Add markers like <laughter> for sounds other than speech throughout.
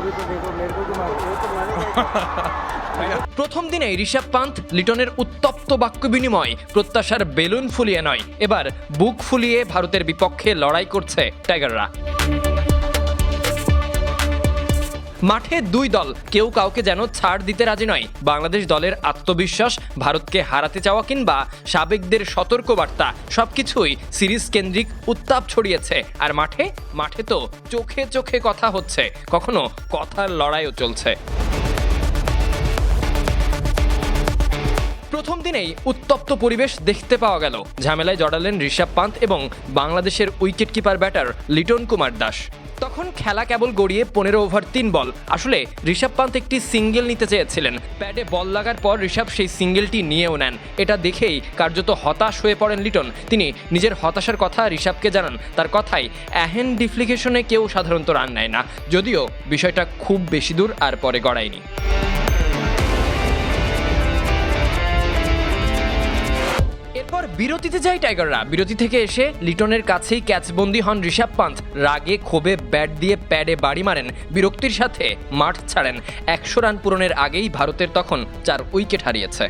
<laughs> প্রথম দিনে ঋষভ পান্থ লিটনের উত্তপ্ত বাক্য বিনিময় প্রত্যাশার বেলুন ফুলিয়ে নয়। এবার বুক ফুলিয়ে ভারতের বিপক্ষে লড়াই করছে টাইগাররা। মাঠে দুই দল কেউ কাউকে যেন ছাড় দিতে রাজি নয়। বাংলাদেশ দলের আত্মবিশ্বাস, ভারতকে হারাতে চাওয়া কিংবা সাবেকদের সতর্কবার্তা, সবকিছুই সিরিজ কেন্দ্রিক উত্তাপ ছড়িয়েছে। আর মাঠে মাঠে তো চোখে চোখে কথা হচ্ছে, কখনো কথার লড়াইও চলছে। প্রথম দিনেই উত্তপ্ত পরিবেশ দেখতে পাওয়া গেল। ঝামেলায় জড়ালেন ঋষভ পান্ত এবং বাংলাদেশের wicket keeper batter Liton Kumar Das. তখন খেলা কেবল গড়িয়ে পনেরো ওভার তিন বল। আসলে ঋষভ পান্ত একটি সিঙ্গেল নিতে চেয়েছিলেন। প্যাডে বল লাগার পর ঋষভ সেই সিঙ্গেলটি নিয়েও নেন। এটা দেখেই কার্যত হতাশ হয়ে পড়েন লিটন। তিনি নিজের হতাশার কথা ঋষভকে জানান। তার কথাই অ্যাহেন ডিফ্লিকেশনে কেউ সাধারণত রান নেয় না। যদিও বিষয়টা খুব বেশি দূর আর পরে গড়ায়নি। এরপর বিরতিতে যায় টাইগাররা। বিরতি থেকে এসে লিটনের কাছেই ক্যাচবন্দি হন ঋষভ পান্থ। রাগে ক্ষোভে ব্যাট দিয়ে প্যাডে বাড়ি মারেন। বিরক্তির সাথে মাঠ ছাড়েন। একশো রান পূরণের আগেই ভারতের তখন চার উইকেট হারিয়েছে।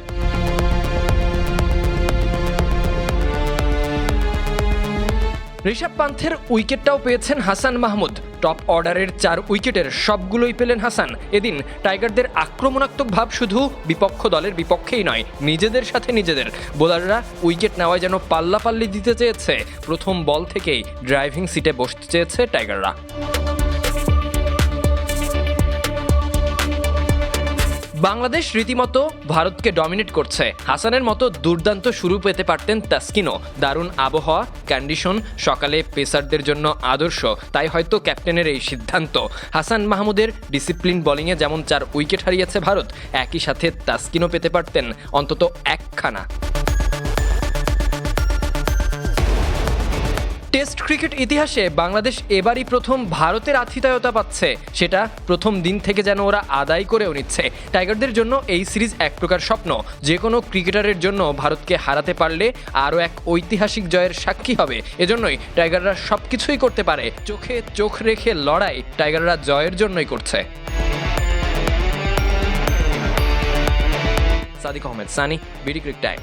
ঋষভ পান্থের উইকেটটাও পেয়েছেন হাসান মাহমুদ। টপ অর্ডারের চার উইকেটের সবগুলোই পেলেন হাসান। এদিন টাইগারদের আক্রমণাত্মক ভাব শুধু বিপক্ষ দলের বিপক্ষেই নয়, নিজেদের সাথে নিজেদের। বোলাররা উইকেট নেওয়ায় যেন পাল্লাপাল্লি দিতে চেয়েছে। প্রথম বল থেকেই ড্রাইভিং সিটে বসতে চেয়েছে টাইগাররা। বাংলাদেশ রীতিমতো ভারতকে ডমিনেট করছে। হাসানের মতো দুর্দান্ত শুরু পেতে পারতেন তাস্কিনো দারুণ আবহাওয়া কন্ডিশন সকালে পেসারদের জন্য আদর্শ, তাই হয়তো ক্যাপ্টেনের এই সিদ্ধান্ত। হাসান মাহমুদের ডিসিপ্লিন বলিংয়ে যেমন চার উইকেট হারিয়েছে ভারত, একই সাথে তাস্কিনও পেতে পারতেন অন্তত একখানা। টেস্ট ক্রিকেট ইতিহাসে বাংলাদেশ এবারই প্রথম ভারতের আতিথেয়তা পাচ্ছে। সেটা প্রথম দিন থেকে যেন ওরা আদায় করেও নিচ্ছে। টাইগারদের জন্য এই সিরিজ এক প্রকার স্বপ্ন। যে কোনো ক্রিকেটারের জন্য ভারতকে হারাতে পারলে আরও এক ঐতিহাসিক জয়ের সাক্ষী হবে। এজন্যই টাইগাররা সব কিছুই করতে পারে। চোখে চোখ রেখে লড়াই টাইগাররা জয়ের জন্যই করছে। Sadiq Ahmed, Sunny, BD cric time.